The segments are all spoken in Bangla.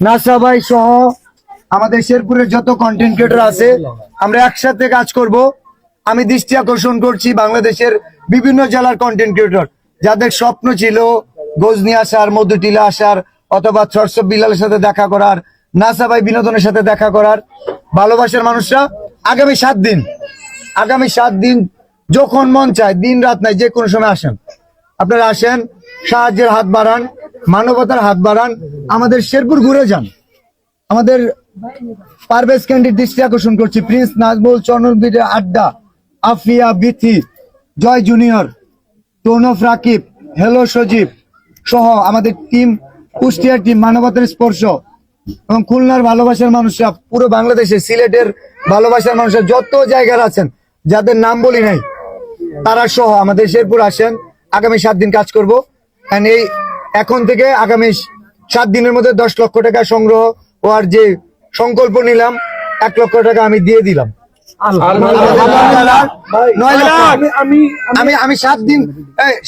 নাসা ভাই সহ আমাদের শেরপুরের যত কন্টেন্ট ক্রিয়েটর আছে, আমরা একসাথে কাজ করব। আমি দৃষ্টি আকর্ষণ করছি বাংলাদেশের বিভিন্ন জেলার কন্টেন্ট ক্রিয়েটর যাদের স্বপ্ন ছিল গজনি আসার, মধুটিলা আসার, অথবা সরসব বিলালের সাথে দেখা করার, নাসা ভাই বিনোদনের সাথে দেখা করার। ভালোবাসার মানুষরা আগামী সাত দিন, আগামী সাত দিন যখন মন চায়, দিন রাত নাই, যে কোনো সময় আসেন। আপনারা আসেন, সাহায্যের হাত বাড়ান, মানবতার হাত বাড়ান আমাদের শেরপুর ঘুরে যান। আমাদের পারভেজ ক্যান্ডির দৃষ্টি আকর্ষণ করছি। প্রিন্স নাজমুল চন্দ্রবীরের আড্ডা, আফিয়া বিথি, জয় জুনিয়র, টনফ রাকিব, হেলো সজীব সহ আমাদের টিম, কুষ্টিয়ার টিম, মানবতার স্পর্শ এবং খুলনার ভালোবাসার মানুষরা, পুরো বাংলাদেশে সিলেটের ভালোবাসার মানুষরা যত জায়গার আছেন, যাদের নাম বলি নাই, তারা সহ আমাদের শেরপুর আসেন। আগামী সাত দিন কাজ করব। এই এখন থেকে আগামী সাত দিনের মধ্যে দশ লক্ষ টাকা সংগ্রহ হওয়ার যে সংকল্প নিলাম এক লক্ষ টাকা আমি দিয়ে দিলাম। আমি আমি আমি সাত দিন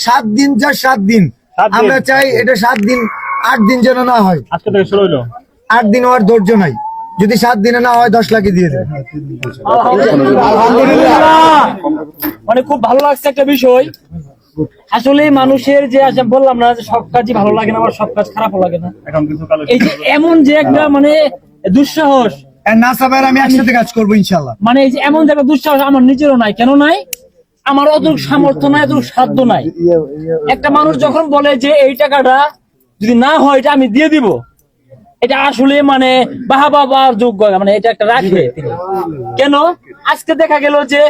সাত দিন যা সাত দিন। আমরা চাই এটা সাত দিন আট দিন যেন না হয়। আজকে থেকে শুরু হইল। আট দিন হওয়ার ধৈর্য নাই। যদি সাত দিনে না হয় দশ লাখে দিয়ে দেবে। মানে খুব ভালো লাগছে একটা বিষয়। আসলে মানুষের যে বললাম না যে সব কাজই ভালো লাগে না আমার সব কাজ খারাপও লাগে না। এই যে এমন যে একটা মানে দুঃসাহস। আমি একসাথে কাজ করব ইনশাল্লাহ মানে এই যে এমন যে একটা দুঃসাহস আমার নিজেরও নাই কেন নাই? আমার অতটুকু সামর্থ্য নাই সাধ্য নাই। একটা মানুষ যখন বলে যে এই টাকাটা যদি না হয় এটা আমি দিয়ে দিব। এটা আসলে মানে বাহা বাবার যোগ্য মানে এটা একটা রাখবে কেন? আজকে দেখা গেল যে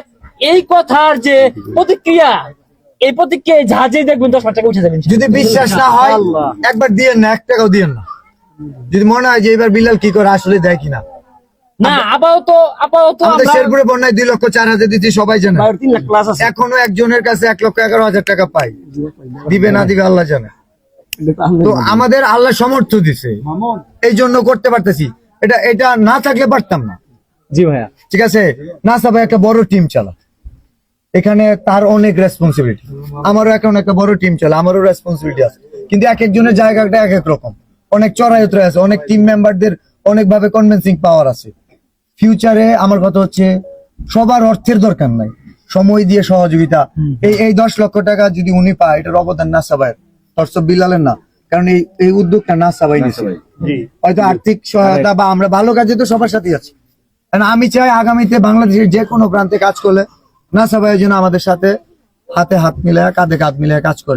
এই কথার যে প্রতিক্রিয়া এই প্রতিক্রিয়া জাহাজেই দেখবেন দশ লাখ টাকা উঠে যাবেন যদি বিশ্বাস না হয় একবার দিয়েন না এক টাকাও দিয়েন না। যদি মনে হয় যে এবার বিলাল কি করে আসলে দেয় কিনা। না আপাতত আপাতত আমাদের শেরপুরে বন্যায় দুই লক্ষ চার হাজার দিচ্ছি সবাই জানে। এখনও একজনের কাছে এক লক্ষ এগারো হাজার টাকা পাই। দিবে না দিবে আল্লাহ জানে। তো আমাদের আল্লাহ সমর্থ দিছে। এই জন্য করতে পারতেছি। এটা এটা না থাকলে পারতাম না। জি ভাইয়া। ঠিক আছে? নাসা ভাই একটা বড় টিম চালা এখানে তার অনেক রেসপন্সিবিলিটি আমারও এখন একটা বড় টিম চলে আমারও রেসপন্সিবিলিটি আছে। কিন্তু এক একজনের জায়গাটা এক এক রকম। অনেক চড়াই উতরাই আছে অনেক টিম মেম্বারদের অনেকভাবে কনভিন্সিং পাওয়ার আছে। ফিউচারে আমার কথা হচ্ছে সবার অর্থের দরকার নাই। সময় দিয়ে সহযোগিতা। এই এই দশ লক্ষ টাকা যদি উনি পায় এটার অবদান না সাবাইয়ের তর্সব বিলালের না। কারণ এই এই উদ্যোগটা না সাবাই জি। হয়তো আর্থিক সহায়তা বা আমরা ভালো কাজে তো সবার সাথেই আছি। কারণ আমি চাই আগামীতে বাংলাদেশের যে কোনো প্রান্তে কাজ করলে না সবাই যেন আমাদের সাথে হাতে হাত মিলায় কাঁধে কাঁধ মিলায় কাজ করে।